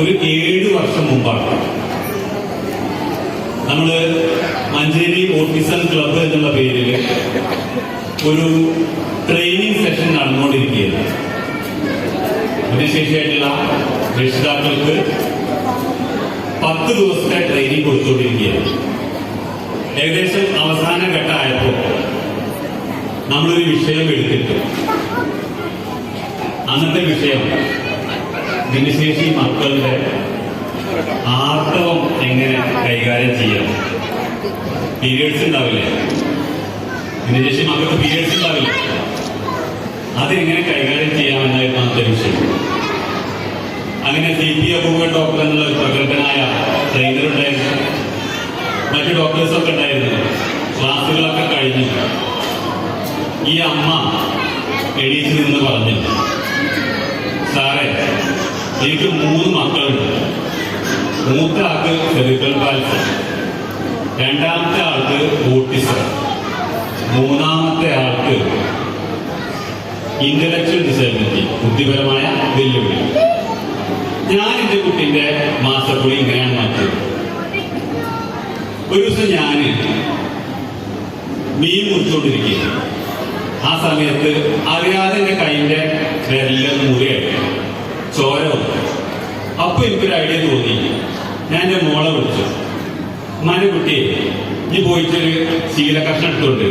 ഒരു ഏഴ് വർഷം മുമ്പാണ്. നമ്മൾ മഞ്ചേരി ഓട്ടിസം ക്ലബ്ബ് എന്നുള്ള പേരിൽ ഒരു ട്രെയിനിങ് സെഷൻ നടന്നുകൊണ്ടിരിക്കുകയാണ്. ഭിന്നശേഷിയായിട്ടുള്ള രക്ഷിതാക്കൾക്ക് പത്ത് ദിവസത്തെ ട്രെയിനിങ് കൊടുത്തുകൊണ്ടിരിക്കുകയാണ്. ഏകദേശം അവസാന ഘട്ടമായപ്പോൾ നമ്മളൊരു വിഷയം എടുത്തിട്ട് അന്നത്തെ വിഷയം ഭിന്നശേഷി മക്കളുടെ ആർത്തവം എങ്ങനെ കൈകാര്യം ചെയ്യാം? പീരിയഡ്സ് ഉണ്ടാവില്ലേ? ഭിന്നശേഷി മക്കൾക്ക് പീരിയഡ്സ് ഉണ്ടാവില്ലേ? അതെങ്ങനെ കൈകാര്യം ചെയ്യാമെന്നായിരുന്നു അന്നത്തെ വിഷയം. അങ്ങനെ സി പി അബൂബക്കർ ഡോക്ടർ എന്നുള്ള പ്രഗത്ഭനായ ട്രെയിനർ ഉണ്ടായിരുന്നു മറ്റു ഡോക്ടേഴ്സൊക്കെ ഉണ്ടായിരുന്നു ക്ലാസ്സുകളൊക്കെ കഴിഞ്ഞു ഈ അമ്മ എണീറ്റ് നിന്ന് പറഞ്ഞു സാറേ എനിക്ക് മൂന്ന് മക്കളുണ്ട് മൂത്ത ആൾക്ക് സെറിബ്രൽ പാൽസി രണ്ടാമത്തെ ആൾക്ക് ഓട്ടിസം മൂന്നാമത്തെ ആൾക്ക് ഇന്റലക്ച്വൽ ഡിസബിലിറ്റി ബുദ്ധിപരമായ വെല്ലുവിളി. ഞാൻ എന്റെ കുട്ടിന്റെ മാസക്കുളി ഇങ്ങനെയാണ് മാറ്റിയത്. ഒരു ദിവസം ഞാൻ മീൻ മുറിച്ചുകൊണ്ടിരിക്കുകയാണ് ആ സമയത്ത് അറിയാതെ എന്റെ കൈന്റെ വിരലിൽ മുറിയായി. ചോര വന്നു. അപ്പൊ എനിക്കൊരു ഐഡിയ തോന്നി. ഞാൻ എന്റെ മോളെ വിളിച്ചു. മന കുട്ടിയെ നീ പോയിട്ടൊരു ശീല കഷ്ണം എടുത്തോണ്ട്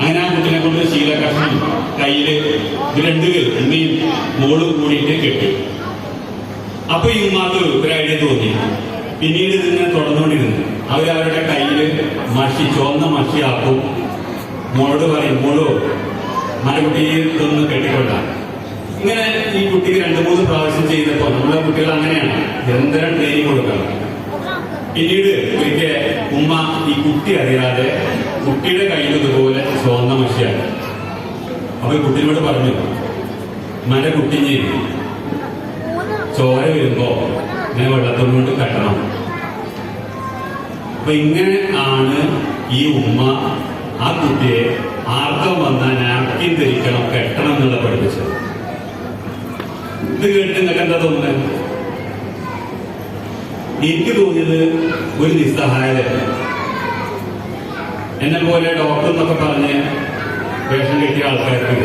അങ്ങനെ ആ കുട്ടിനെ കൊണ്ട് ശീല കഷ്ണം കയ്യിൽ ഇത് രണ്ടുപേരും ഉമ്മയും മോൾ കൂടിയിട്ട് കെട്ടി. അപ്പൊ ഈ ഉമ്മാക്ക് ഒരു ഐഡിയ തോന്നി. പിന്നീട് ഇതിങ്ങനെ തുടർന്നുകൊണ്ടിരുന്നു. അവരവരുടെ കയ്യിൽ മഷി ചുവന്ന മഷിയാക്കും. മോളോട് പറയും മോളോ മലകുട്ടിയെ ഇതൊന്ന് കെട്ടിക്കൊണ്ട. ഇങ്ങനെ ഈ കുട്ടിക്ക് രണ്ടു മൂന്ന് പ്രാവശ്യം ചെയ്തപ്പോ നമ്മുടെ കുട്ടികൾ അങ്ങനെയാണ്. നിരന്തരം ട്രെയിനിങ് കൊടുക്കണം. പിന്നീട് ഒരിക്കൽ ഉമ്മ ഈ കുട്ടി അറിയാതെ കുട്ടിയുടെ കയ്യിൽ ഇതുപോലെ ചുവന്ന മഷിയാണ്. അപ്പൊ ഈ കുട്ടിയോട് പറഞ്ഞു മന കുട്ടിഞ്ഞ് ചോര വരുമ്പോ ഞാൻ വെള്ളത്തോണ്ട് കെട്ടണം. അപ്പൊ ഇങ്ങനെ ആണ് ഈ ഉമ്മ ആ കുട്ടിയെ ആർക്കം വന്നാൽ നാപ്കിൻ ധരിക്കണം കെട്ടണം ഇത് കേട്ട് നിങ്ങൾക്ക് എന്താ തോന്നുന്നത് എനിക്ക് തോന്നിയത് ഒരു നിസ്സഹായത എന്നെ പോലെ ഡോക്ടർ എന്നൊക്കെ പറഞ്ഞ് വേഷം കെട്ടിയ ആൾക്കാർക്ക്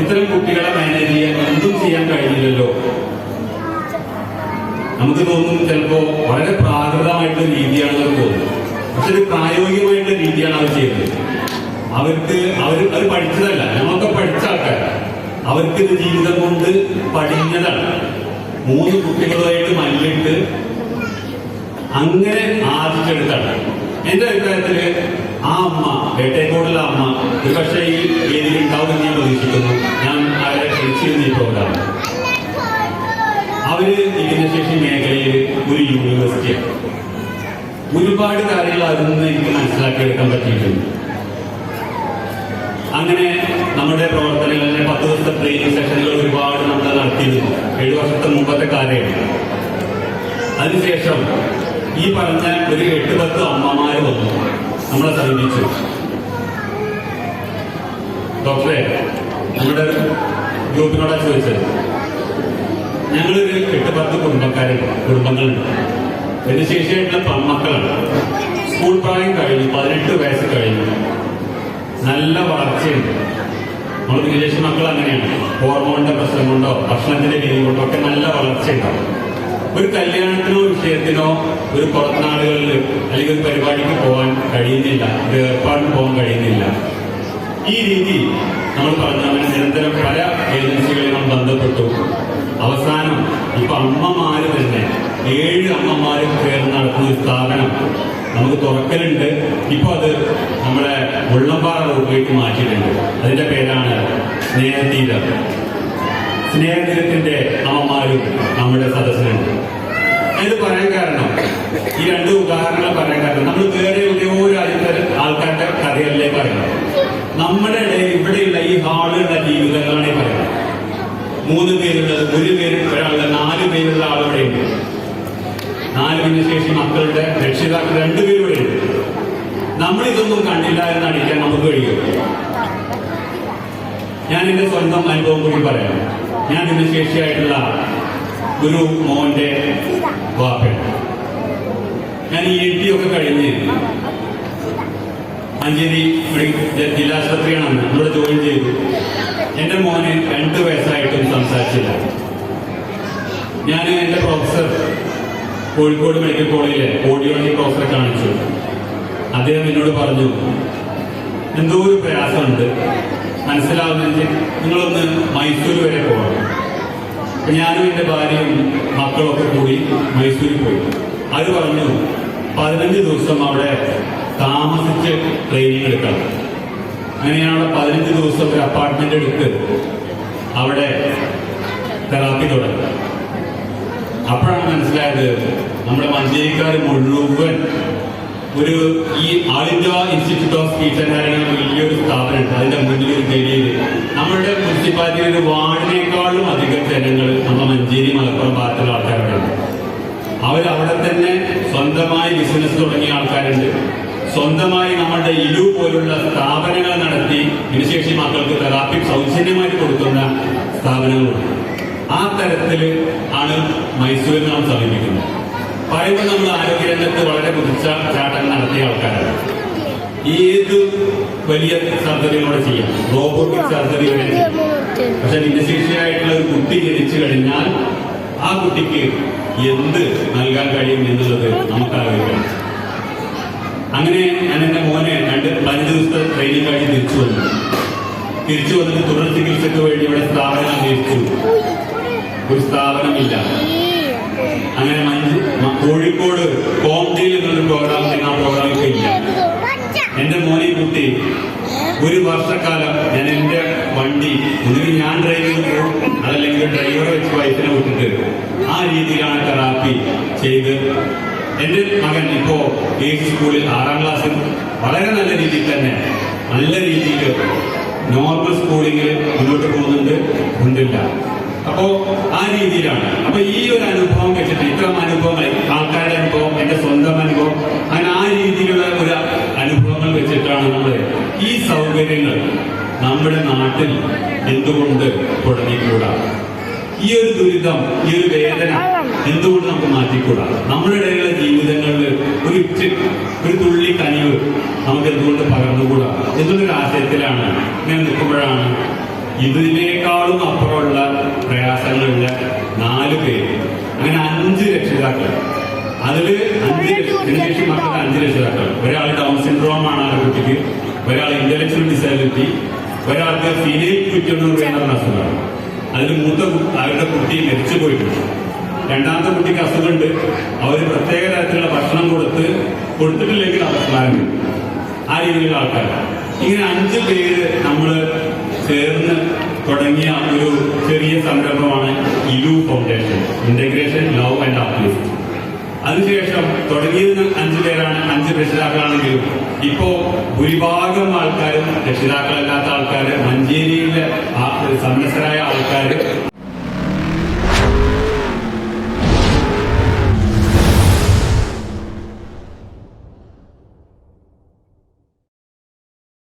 ഇത്തരം കുട്ടികളെ മാനേജ് ചെയ്യാൻ എന്തും ചെയ്യാൻ കഴിഞ്ഞില്ലല്ലോ. നമുക്ക് തോന്നും ചിലപ്പോ വളരെ പ്രാകൃതമായിട്ടുള്ള അവർ തോന്നുന്നത് പക്ഷെ ഒരു പ്രായോഗികമായിട്ടുള്ള രീതിയാണ് അവർ ചെയ്യുന്നത്. അവർക്ക് അവർ അത് പഠിച്ചതല്ല. ഞങ്ങളൊക്കെ പഠിച്ച ആൾക്കാരാണ്. അവർക്ക് ഇത് ജീവിതം കൊണ്ട് പഠിഞ്ഞതാണ് മൂന്ന് കുട്ടികളുമായിട്ട് മല്ലിട്ട് അങ്ങനെ ആർജിച്ചെടുത്താണ് എന്റെ അഭിപ്രായത്തിൽ ആ അമ്മ വേട്ടേക്കോടുള്ള അമ്മ പക്ഷേ ഈ വേദിയിൽ ഉണ്ടാവുമെന്ന് ഞാൻ പ്രതീക്ഷിക്കുന്നു. ഞാൻ അവരെ ക്ഷണിച്ചിരുന്ന ഈ പ്രോഗ്രാം അവർ ഭിന്നശേഷി മേഖലയിൽ ഒരു യൂണിവേഴ്സിറ്റിയാണ് ഒരുപാട് കാര്യങ്ങൾ അതിൽ നിന്ന് എനിക്ക് മനസ്സിലാക്കിയെടുക്കാൻ പറ്റിയിട്ടുണ്ട്. അങ്ങനെ നമ്മുടെ പ്രവർത്തനങ്ങളിലെ പത്ത് ദിവസത്തെ ട്രെയിനിങ് സെഷനുകൾ ഒരുപാട് നമ്മൾ നടത്തിയിരുന്നു. ഏഴു വർഷത്തെ മുമ്പത്തെ കാര്യമാണ് അതിനുശേഷം ഈ പറഞ്ഞ ഒരു എട്ട് പത്ത് അമ്മമാര് വന്നു. നമ്മളെ സമീപിച്ചു. ഡോക്ടറെ നമ്മുടെ ഗ്രൂപ്പിനോടാ ചോദിച്ചത്. ഞങ്ങളൊരു എട്ട് പത്ത് കുടുംബക്കാരുണ്ട് കുടുംബങ്ങളുണ്ട്. ഭിന്നശേഷിയായിട്ടുള്ള പെൺമക്കളാണ്. സ്കൂൾ പ്രായം കഴിഞ്ഞു പതിനെട്ട് വയസ്സ് കഴിഞ്ഞു. നല്ല വളർച്ചയുണ്ട്. നമ്മൾ വിദേശ മക്കൾ അങ്ങനെയാണ്. ഹോർമോണിന്റെ പ്രശ്നം കൊണ്ടോ ഭക്ഷണത്തിന്റെ രീതി കൊണ്ടോ ഒക്കെ നല്ല വളർച്ചയുണ്ടാവും. ഒരു കല്യാണത്തിനോ വിഷയത്തിനോ ഒരു പുറത്തുനാടുകളിൽ അല്ലെങ്കിൽ ഒരു പരിപാടിക്ക് പോകാൻ കഴിയുന്നില്ല. ഒരു ഏർപ്പാടിന് പോകാൻ കഴിയുന്നില്ല. ഈ രീതി നമ്മൾ പറഞ്ഞ നിരന്തരം പല ഏജൻസികളിൽ നമ്മൾ ബന്ധപ്പെട്ടു. അവസാനം ഇപ്പൊ അമ്മമാര് തന്നെ ഏഴ് അമ്മമാരും ചേർന്ന് നടത്തുന്ന ഒരു സ്ഥാപനം നമുക്ക് തുറക്കലുണ്ട്. ഇപ്പൊ അത് നമ്മുടെ മുള്ളമ്പാറ റോഡിലേക്ക് മാറ്റിയിട്ടുണ്ട്. അതിന്റെ പേരാണ് സ്നേഹതീരം. സ്നേഹതീരത്തിന്റെ അമ്മമാരും നമ്മുടെ സദസ്സിലുണ്ട്. ഇത് പറയാൻ കാരണം ഈ രണ്ട് ഉദാഹരണങ്ങൾ പറയാൻ കാരണം നമ്മൾ വേറെ എവിടെയോ രാജ്യത്തെ ആൾക്കാരുടെ കഥകളിലേ പറയുന്നത്. നമ്മുടെ ഇടയിൽ ഇവിടെയുള്ള ഈ ഹാളുകളുടെ ജീവിതങ്ങളാണ് പറയുന്നത്. മൂന്ന് പേരുള്ളത് ഒരു പേര് ഒരാളുടെ നാല് പേരുള്ള ആളിവിടെയുണ്ട് നാല് ശേഷം മക്കളുടെ രക്ഷിതാക്കൾ രണ്ടുപേരും ഉണ്ട് നമ്മളിതൊന്നും കണ്ടില്ല എന്ന് അടിക്കാൻ നമുക്ക് കഴിയും ഞാൻ എന്റെ സ്വന്തം അനുഭവം കൂടി പറയാം. ഞാൻ ഭിന്നശേഷിയായിട്ടുള്ള ഒരു മോന്റെ വാപ്പയാണ്. ഞാൻ ഈ എൽ ടി ഒക്കെ കഴിഞ്ഞ് മഞ്ചേരി ജില്ലാശുപത്രിയാണ് ഇവിടെ ജോയിൻ ചെയ്തു. എന്റെ മോന് രണ്ട് വയസ്സായിട്ടും സംസാരിച്ചില്ല. ഞാൻ എന്റെ പ്രൊഫസർ കോഴിക്കോട് മെഡിക്കൽ കോളേജിലെ ഓഡിയോളജി പ്രൊഫസറെ കാണിച്ചു. അദ്ദേഹം എന്നോട് പറഞ്ഞു എന്തോ ഒരു പ്രയാസമുണ്ട്. മനസ്സിലാവുന്നെങ്കിൽ നിങ്ങളൊന്ന് മൈസൂർ വരെ പോകണം ഞാനും എന്റെ ഭാര്യയും മക്കളൊക്കെ കൂടി മൈസൂരിൽ പോയി. അത് പറഞ്ഞു പതിനഞ്ച് ദിവസം അവിടെ താമസിച്ച് ട്രെയിനിങ് എടുക്കണം. അങ്ങനെയാണ് പതിനഞ്ച് ദിവസം ഒരു അപ്പാർട്ട്മെന്റ് എടുത്ത് അവിടെ തെറാപ്പി തുടങ്ങി. അപ്പോഴാണ് മനസ്സിലായത് നമ്മുടെ മഞ്ചേരിക്കാർ മുഴുവൻ ഒരു ഈ all India institute of speech and hearing വലിയൊരു സ്ഥാപനമുണ്ട്. അതിന്റെ മുന്നിൽ ഒരു ഗലിയിൽ നമ്മുടെ മുനിസിപ്പാലിറ്റിയിൽ ഒരു വാർഡിനേക്കാളും അധികം ജനങ്ങൾ നമ്മുടെ മഞ്ചേരി മലപ്പുറം ഭാഗത്തുള്ള ആൾക്കാരുണ്ട്. അവരവിടെ തന്നെ സ്വന്തമായി ബിസിനസ് തുടങ്ങിയ ആൾക്കാരുണ്ട്. സ്വന്തമായി നമ്മുടെ ഇലു പോലുള്ള സ്ഥാപനങ്ങൾ നടത്തി ഭിന്നശേഷി മക്കൾക്ക് തെറാപ്പി സൗജന്യമായിട്ട് കൊടുക്കുന്ന സ്ഥാപനങ്ങളുണ്ട്. ആ തരത്തിൽ ആണ് മൈസൂരിൽ നാം സമീപിക്കുന്നത്. പറയുമ്പോൾ നമ്മൾ ആരോഗ്യരംഗത്ത് വളരെ മികച്ച ചാട്ടം നടത്തിയ ആൾക്കാരാണ്. ഏത് വലിയ സർജറികളോടെ ചെയ്യാം. റോബോട്ടിക് സർജറി വരെ ചെയ്യാം പക്ഷെ ഭിന്നശേഷിയായിട്ടുള്ള ഒരു കുട്ടി ജനിച്ചു കഴിഞ്ഞാൽ ആ കുട്ടിക്ക് എന്ത് നൽകാൻ കഴിയും എന്നുള്ളത് നമുക്ക് ആലോചിക്കണം അങ്ങനെ ഞാൻ എന്റെ മോനെ രണ്ട് പതിനഞ്ച് ദിവസത്തെ ട്രെയിനിങ് കഴിഞ്ഞ് തിരിച്ചു വന്നു. തിരിച്ചു വന്നിട്ട് തുടർ ചികിത്സയ്ക്ക് വേണ്ടി ഇവിടെ സ്ഥാപനം അന്വേഷിച്ചു. ഒരു സ്ഥാപനമില്ല. അങ്ങനെ മഞ്ച് കോഴിക്കോട് കോംഡിയിൽ എന്നൊരു പ്രോഗ്രാം ആ പ്രോഗ്രാം ഇപ്പൊ ഇല്ല. എന്റെ മോനെ കുട്ടി ഒരു വർഷക്കാലം ഞാൻ എന്റെ വണ്ടി ഒന്നുകിൽ ഞാൻ ഡ്രൈവ് ചെയ്ത് അതല്ലെങ്കിൽ ഡ്രൈവറെ വെച്ച് വൈഫിനെ വിട്ടിട്ട് ആ രീതിയിലാണ് തെറാപ്പി ചെയ്ത് എന്റെ മകൻ ഇപ്പോ ഏജ് സ്കൂളിൽ ആറാം ക്ലാസ്സിൽ വളരെ നല്ല രീതിയിൽ തന്നെ നല്ല രീതിയിൽ നോർമൽ സ്കൂളിങ്ങിൽ മുന്നോട്ട് പോകുന്നുണ്ട് ഉണ്ടില്ല. അപ്പോ ആ രീതിയിലാണ്. അപ്പൊ ഈ ഒരു അനുഭവം വെച്ചിട്ട് ഇത്തരം അനുഭവങ്ങൾ ആൾക്കാരുടെ അനുഭവം എന്റെ സ്വന്തം അനുഭവം അങ്ങനെ ആ രീതിയിലുള്ള ഒരു അനുഭവങ്ങൾ വെച്ചിട്ടാണ് നമ്മൾ ഈ സൗകര്യങ്ങൾ നമ്മുടെ നാട്ടിൽ എന്തുകൊണ്ട് തുടങ്ങിക്കൂടാ? ഈ ഒരു ദുരിതം ഈ ഒരു വേദന എന്തുകൊണ്ട് നമുക്ക് മാറ്റിക്കൂടാ? നമ്മുടെ ഇടയിലുള്ള ജീവിതങ്ങളിൽ ഒരു ഒരു തുള്ളി കനിവ് നമുക്ക് എന്തുകൊണ്ട് പകർന്നുകൂടാ? എന്നുള്ളൊരു ആശയത്തിലാണ് ഞാൻ നിൽക്കുമ്പോഴാണ് ഇതിനേക്കാളും അപ്പുറമുള്ള പ്രയാസങ്ങളുള്ള നാല് പേര്. അങ്ങനെ അഞ്ച് രക്ഷിതാക്കൾ അതിൽ അഞ്ച് ഇംഗ്ലീഷ് മക്കളുടെ അഞ്ച് രക്ഷിതാക്കൾ ഒരാൾ ഡൗൺ സിൻഡ്രോം ആണ് ആ കുട്ടിക്ക്. ഒരാൾ ഇന്റലക്ച്വൽ ഡിസബിലിറ്റി ഒരാൾക്ക് ഫീനൈൽ എന്ന് പറയുന്ന അസുഖമാണ് അതിൽ മൂത്ത അവരുടെ കുട്ടി മരിച്ചു പോയിട്ടുണ്ട്. രണ്ടാമത്തെ കുട്ടിക്ക് അസുഖമുണ്ട്. അവർ പ്രത്യേക തരത്തിലുള്ള ഭക്ഷണം കൊടുത്ത് കൊടുത്തിട്ടില്ലെങ്കിൽ അവസാനം. ആ രീതിയിലുള്ള ആൾക്കാർ ഇങ്ങനെ അഞ്ച് പേര് നമ്മൾ ചേർന്ന് തുടങ്ങിയ ഒരു ചെറിയ സംരംഭമാണ് ILU foundation integration love and uplift അതിനുശേഷം തുടങ്ങിയത് അഞ്ചു പേരാണ് അഞ്ച് രക്ഷിതാക്കളാണെങ്കിലും ഇപ്പോ ഭൂരിഭാഗം ആൾക്കാരും രക്ഷിതാക്കളല്ലാത്ത ആൾക്കാർ മഞ്ചേരിയിലെ സന്നസ്ഥരായ ആൾക്കാർ